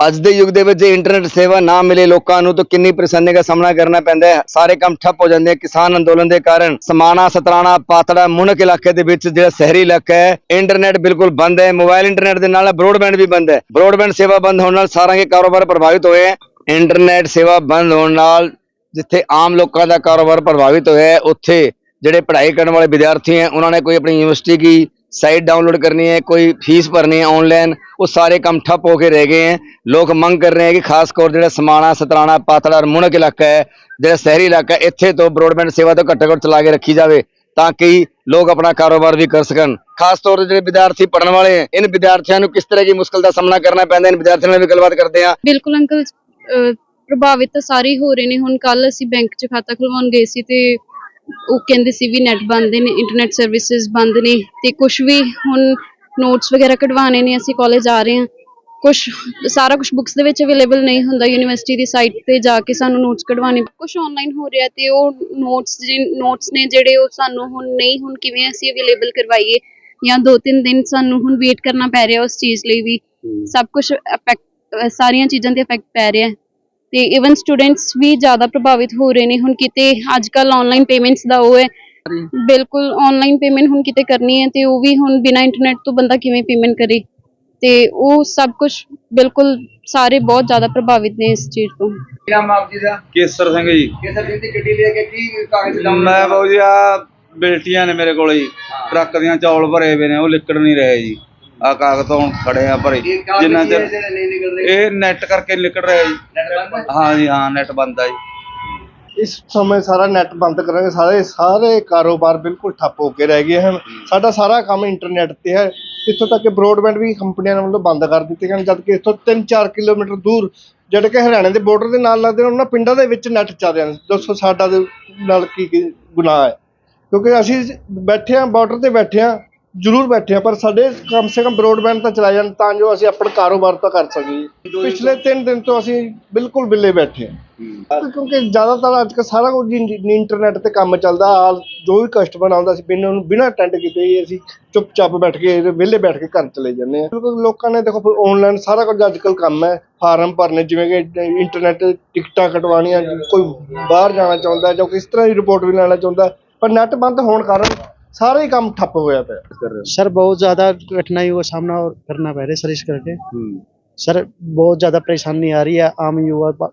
ਅੱਜ ਦੇ ਯੁੱਗ ਦੇ ਵਿੱਚ ਜੇ ਇੰਟਰਨੈਟ ਸੇਵਾ ਨਾ ਮਿਲੇ ਲੋਕਾਂ ਨੂੰ, ਤਾਂ ਕਿੰਨੀ ਪਰੇਸ਼ਾਨੀ ਦਾ ਸਾਹਮਣਾ ਕਰਨਾ ਪੈਂਦਾ ਹੈ। ਸਾਰੇ ਕੰਮ ਠੱਪ ਹੋ ਜਾਂਦੇ ਆ ਕਿਸਾਨ ਅੰਦੋਲਨ ਦੇ ਕਾਰਨ ਸਮਾਣਾ, ਸਤਰਾਣਾ, ਪਾਤੜਾ ਮੁਨਕ ਇਲਾਕੇ ਦੇ ਵਿੱਚ ਜਿਹੜਾ ਸ਼ਹਿਰੀ ਇਲਾਕਾ ਹੈ ਇੰਟਰਨੈਟ ਬਿਲਕੁਲ ਬੰਦ ਹੈ। ਮੋਬਾਈਲ ਇੰਟਰਨੈਟ ਦੇ ਨਾਲ ਬ੍ਰੌਡਬੈਂਡ ਵੀ ਬੰਦ ਹੈ। ਬ੍ਰੌਡਬੈਂਡ ਸੇਵਾ ਬੰਦ ਹੋਣ ਨਾਲ ਸਾਰਾ ਦੇ ਕਾਰੋਬਾਰ ਪ੍ਰਭਾਵਿਤ ਹੋਏ ਹੈ। ਇੰਟਰਨੈਟ ਸੇਵਾ ਬੰਦ ਹੋਣ ਨਾਲ ਜਿੱਥੇ ਆਮ ਲੋਕਾਂ ਦਾ ਕਾਰੋਬਾਰ ਪ੍ਰਭਾਵਿਤ ਹੋਇਆ ਹੈ, ਉੱਥੇ ਜਿਹੜੇ ਪੜ੍ਹਾਈ ਕਰਨ ਵਾਲੇ ਵਿਦਿਆਰਥੀ ਹੈ, ਉਹਨਾਂ ਨੇ ਕੋਈ ਆਪਣੀ ਯੂਨੀਵਰਸਿਟੀ की साइट डाउनलोड करनी है कोई फीस भरनी है ऑनलाइन वो सारे काम ठप होके रह गए हैं लोग ਮੰਗ ਕਰ ਰਹੇ ਹੈ ਕਿ ਖਾਸ ਕਰ ਜਿਹੜਾ ਸਮਾਣਾ ਸਤਰਾਣਾ ਪਾਤੜਾ ਔਰ ਮੁਨਕ ਇਲਾਕਾ ਹੈ ਜਿਹੜਾ ਸ਼ਹਿਰੀ ਇਲਾਕਾ ਹੈ, ਇੱਥੇ ਤੋਂ ਬ੍ਰੌਡਬੈਂਡ ਸੇਵਾ ਤੋਂ ਘੱਟੋ ਘੱਟ ਚਲਾ ਕੇ ਰੱਖੀ ਜਾਵੇ ਤਾਂ ਕਿ ਲੋਕ ਆਪਣਾ ਕਾਰੋਬਾਰ ਵੀ ਕਰ ਸਕਣ ਖਾਸ ਤੌਰ ਤੇ ਜਿਹੜੇ ਵਿਦਿਆਰਥੀ ਪੜਨ ਵਾਲੇ ਹੈ ਇਨ ਵਿਦਿਆਰਥੀਆਂ ਨੂੰ ਕਿਸ ਤਰ੍ਹਾਂ ਦੀ ਮੁਸ਼ਕਲ ਦਾ ਸਾਹਮਣਾ ਕਰਨਾ ਪੈਂਦਾ ਹੈ ਇਨ ਵਿਦਿਆਰਥੀਆਂ ਨਾਲ ਵੀ ਗੱਲਬਾਤ ਕਰਦੇ ਹਾਂ ਬਿਲਕੁਲ ਅੰਕਲ ਅਹ ਪ੍ਰਭਾਵਿਤ ਤਾਂ ਸਾਰੇ ਹੀ ਹੋ ਰਹੇ ਨੇ ਹੁਣ ਕੱਲ ਅਸੀਂ ਬੈਂਕ 'ਚ ਖਾਤਾ ਖੁਲਵਾਉਣ ਗਏ ਸੀ ਤੇ ਉਹ ਕਹਿੰਦੇ ਸੀ ਵੀ ਨੈਟ ਬੰਦ ਨੇ ਇੰਟਰਨੈਟ ਸਰਵਿਸਿਜ਼ ਬੰਦ ਨੇ ਤੇ ਕੁਝ ਵੀ ਹੁਣ ਨੋਟਸ ਵਗੈਰਾ ਕਢਵਾਣੇ ਨੇ ਅਸੀਂ ਕਾਲਜ ਆ ਰਹੇ ਹਾਂ। ਕੁਝ ਸਾਰਾ ਕੁਝ ਬੁక్స్ ਦੇ ਵਿੱਚ ਅਵੇਲੇਬਲ ਨਹੀਂ ਹੁੰਦਾ ਯੂਨੀਵਰਸਿਟੀ ਦੀ ਸਾਈਟ ਤੇ ਜਾ ਕੇ ਸਾਨੂੰ ਨੋਟਸ ਕਢਵਾਣੇ ਕੁਝ ਆਨਲਾਈਨ ਹੋ ਰਿਹਾ ਤੇ ਉਹ ਨੋਟਸ ਨੋਟਸ ਨੇ ਜਿਹੜੇ ਉਹ ਸਾਨੂੰ ਹੁਣ ਨਹੀਂ ਹੁਣ ਕਿਵੇਂ ਅਸੀਂ ਅਵੇਲੇਬਲ ਕਰਵਾਈਏ? ਜਾਂ ਦੋ ਤਿੰਨ ਦਿਨ ਸਾਨੂੰ ਹੁਣ ਵੇਟ ਕਰਨਾ ਪੈ ਰਿਹਾ ਉਸ ਚੀਜ਼ ਲਈ ਵੀ। ਸਭ ਕੁਝ ਸਾਰੀਆਂ ਚੀਜ਼ਾਂ ਤੇ ਇਫੈਕਟ ਪੈ ਰਿਹਾ। ਤੇ ਇਵਨ ਸਟੂਡੈਂਟਸ ਵੀ ਜ਼ਿਆਦਾ ਪ੍ਰਭਾਵਿਤ ਹੋ ਰਹੇ ਨੇ ਹੁਣ ਕਿਤੇ ਅੱਜ ਕੱਲ ਆਨਲਾਈਨ ਪੇਮੈਂਟਸ ਦਾ ਉਹ ਹੈ। ਬਿਲਕੁਲ ਆਨਲਾਈਨ ਪੇਮੈਂਟ ਹੁਣ ਕਿਤੇ ਕਰਨੀ ਹੈ ਤੇ ਉਹ ਵੀ ਹੁਣ ਬਿਨਾ ਇੰਟਰਨੈਟ ਤੋਂ ਬੰਦਾ ਕਿਵੇਂ ਪੇਮੈਂਟ ਕਰੇ। ਤੇ ਉਹ ਸਭ ਕੁਝ ਬਿਲਕੁਲ ਸਾਰੇ ਬਹੁਤ ਜ਼ਿਆਦਾ ਪ੍ਰਭਾਵਿਤ ਨੇ ਇਸ ਚੀਜ਼ ਤੋਂ। ਨਾਮ ਆਪ ਜੀ ਦਾ? ਕੇਸਰ ਸਿੰਘ ਜੀ। ਕਿਸਰ ਜੀ ਦੀ ਗੱਡੀ ਲੈ ਕੇ ਕੀ ਕਾਗਜ਼ ਮੈਂ ਬਾਊ ਜੀ ਆ ਬੇਲਟੀਆਂ ਨੇ ਮੇਰੇ ਕੋਲ ਜੀ। ਟਰੱਕ ਦੀਆਂ ਚੌਲ ਭਰੇ ਹੋਏ ਨੇ ਉਹ ਲਿਕੜ ਨਹੀਂ ਰਹੇ ਜੀ। ਆ ਕਾਗਜ਼ ਤੋਂ ਹੁਣ ਖੜੇ ਆ ਭਰੇ। ਜਿੰਨਾ ਚਿਰ ਇਹ ਨੈਟ ਕਰਕੇ ਨਿਕਲ ਰਿਹਾ ਜੀ। ਹਾਂ? ਜੀ ਹਾਂ ਨੈਟ ਬੰਦ ਆ ਜੀ। ਇਸ ਸਮੇਂ ਸਾਰਾ ਨੈਟ ਬੰਦ ਕਰਾਂਗੇ। ਸਾਰੇ ਸਾਰੇ ਕਾਰੋਬਾਰ ਬਿਲਕੁਲ ਠੱਪ ਹੋ ਕੇ ਰਹਿ ਗਏ ਹਨ। ਸਾਡਾ ਸਾਰਾ ਕੰਮ ਇੰਟਰਨੈਟ ਤੇ ਹੈ। ਇੱਥੋਂ ਤੱਕ ਕਿ ਬ੍ਰੌਡਬੈਂਡ ਵੀ ਕੰਪਨੀਆਂ ਵੱਲੋਂ ਬੰਦ ਕਰ ਦਿੱਤੇ ਗਏ ਹਨ। ਜਦ ਕਿ ਇੱਥੋਂ 3-4 ਕਿਲੋਮੀਟਰ ਦੂਰ ਜਿਹੜੇ ਕਿ ਹਰਿਆਣੇ ਦੇ ਬਾਰਡਰ ਦੇ ਨਾਲ ਲੱਗਦੇ ਨੇ ਉਹਨਾਂ ਪਿੰਡਾਂ ਦੇ ਵਿੱਚ ਨੈਟ ਚੱਲ ਰਿਹਾ ਦੱਸੋ ਸਾਡਾ ਦੇ ਨਾਲ ਕੀ ਕੀ ਗੁਨਾਹ ਹੈ? ਕਿਉਂਕਿ ਅਸੀਂ ਬੈਠੇ ਹਾਂ ਬਾਰਡਰ ਤੇ ਬੈਠੇ ਹਾਂ। ਜ਼ਰੂਰ ਬੈਠੇ ਹਾਂ ਪਰ ਸਾਡੇ ਕਮ ਸੇ ਕਮ ਬ੍ਰੌਡਬੈਂਡ ਤਾਂ ਚਲਾ ਜਾਣ ਤਾਂ ਜੋ ਅਸੀਂ ਆਪਣਾ ਕਾਰੋਬਾਰ ਤਾਂ ਕਰ ਸਕੀਏ। ਪਿਛਲੇ 3 ਦਿਨ ਤੋਂ ਅਸੀਂ ਬਿਲਕੁਲ ਬਿੱਲੇ ਬੈਠੇ ਹਾਂ। ਕਿਉਂਕਿ ਜ਼ਿਆਦਾਤਰ ਅੱਜ ਕੱਲ੍ਹ ਸਾਰਾ ਕੁਝ ਇੰਟਰਨੈਟ ਤੇ ਕੰਮ ਚੱਲਦਾ ਹਾਲ ਜੋ ਵੀ ਕਸਟਮਰ ਆਉਂਦਾ ਸੀ ਬਿਨਾਂ ਉਹਨੂੰ ਬਿਨਾਂ ਅਟੈਂਡ ਕੀਤੇ ਹੀ ਅਸੀਂ ਚੁੱਪਚਾਪ ਬੈਠ ਕੇ ਵਿਹਲੇ ਬੈਠ ਕੇ ਘਰ ਚਲੇ ਜਾਂਦੇ ਆ। ਲੋਕਾਂ ਨੇ ਦੇਖੋ ਆਨਲਾਈਨ ਸਾਰਾ ਕੁਝ ਅੱਜ ਕੱਲ੍ਹ ਕੰਮ ਹੈ ਫਾਰਮ ਭਰਨੇ ਜਿਵੇਂ ਕਿ ਇੰਟਰਨੈਟ ਟਿਕਟਾਂ ਕਟਵਾਉਣੀਆਂ ਕੋਈ ਬਾਹਰ ਜਾਣਾ ਚਾਹੁੰਦਾ ਜਾਂ ਕਿਸ ਤਰ੍ਹਾਂ ਦੀ ਰਿਪੋਰਟ ਵੀ ਲੈਣਾ ਚਾਹੁੰਦਾ ਪਰ ਨੈਟ ਬੰਦ ਹੋਣ ਕਾਰਨ सारा ही काम ठप होया पे सर बहुत ज़्यादा कठिनाई का सामना करना पड़ रहा है सर इस करके सर बहुत ज़्यादा परेशानी आ रही है आम युवा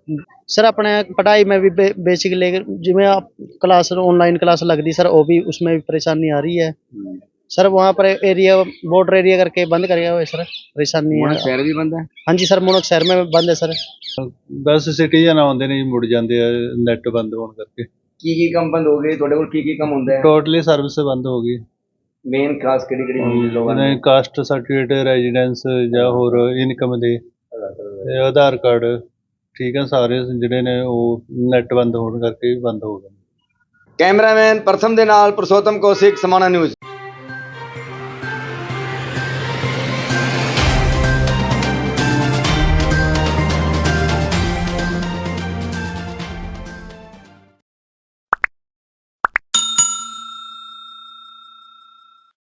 सर अपने पढ़ाई में भी बे, बेसिक लेकर जिमें आप क्लास ऑनलाइन क्लास लगती सर वो भी उसमें भी परेशानी आ रही है सर वहाँ पर एरिया बॉर्डर एरिया करके बंद कर गया हुआ है सर परेशानी है शहर भी बंद है हाँ जी सर मोनक शहर में बंद है सर बस सिटीजन आते ने मुड़ जाते नेट बंद होने करके ਕੀ ਕੀ ਕੰਮ ਬੰਦ ਹੋ ਗਏ? ਤੁਹਾਡੇ ਕੋਲ ਕੀ ਕੀ ਕੰਮ ਹੁੰਦਾ ਹੈ? ਟੋਟਲੀ ਸਰਵਿਸ ਬੰਦ ਹੋ ਗਈ। ਮੇਨ ਖਾਸ ਕਿਹੜੀ ਕਿਹੜੀ ਲੋਕਾਂ ਜਿਵੇਂ ਕਾਸਟ ਸਰਟੀਫਿਕੇਟ ਰੈਜ਼ੀਡੈਂਸ ਜਾਂ ਹੋਰ ਇਨਕਮ ਦੇ। ਤੇ ਆਧਾਰ ਕਾਰਡ ਠੀਕ ਹੈ ਸਾਰੇ ਜਿਹੜੇ ਨੇ ਉਹ ਨੈਟ ਬੰਦ ਹੋਣ ਕਰਕੇ ਵੀ ਬੰਦ ਹੋ ਗਏ। ਕੈਮਰਾਮੈਨ ਪ੍ਰਥਮ ਦੇ ਨਾਲ ਪ੍ਰਸੋਤਮ ਕੌਸ਼ਿਕ ਸਮਾਣਾ ਨਿਊਜ਼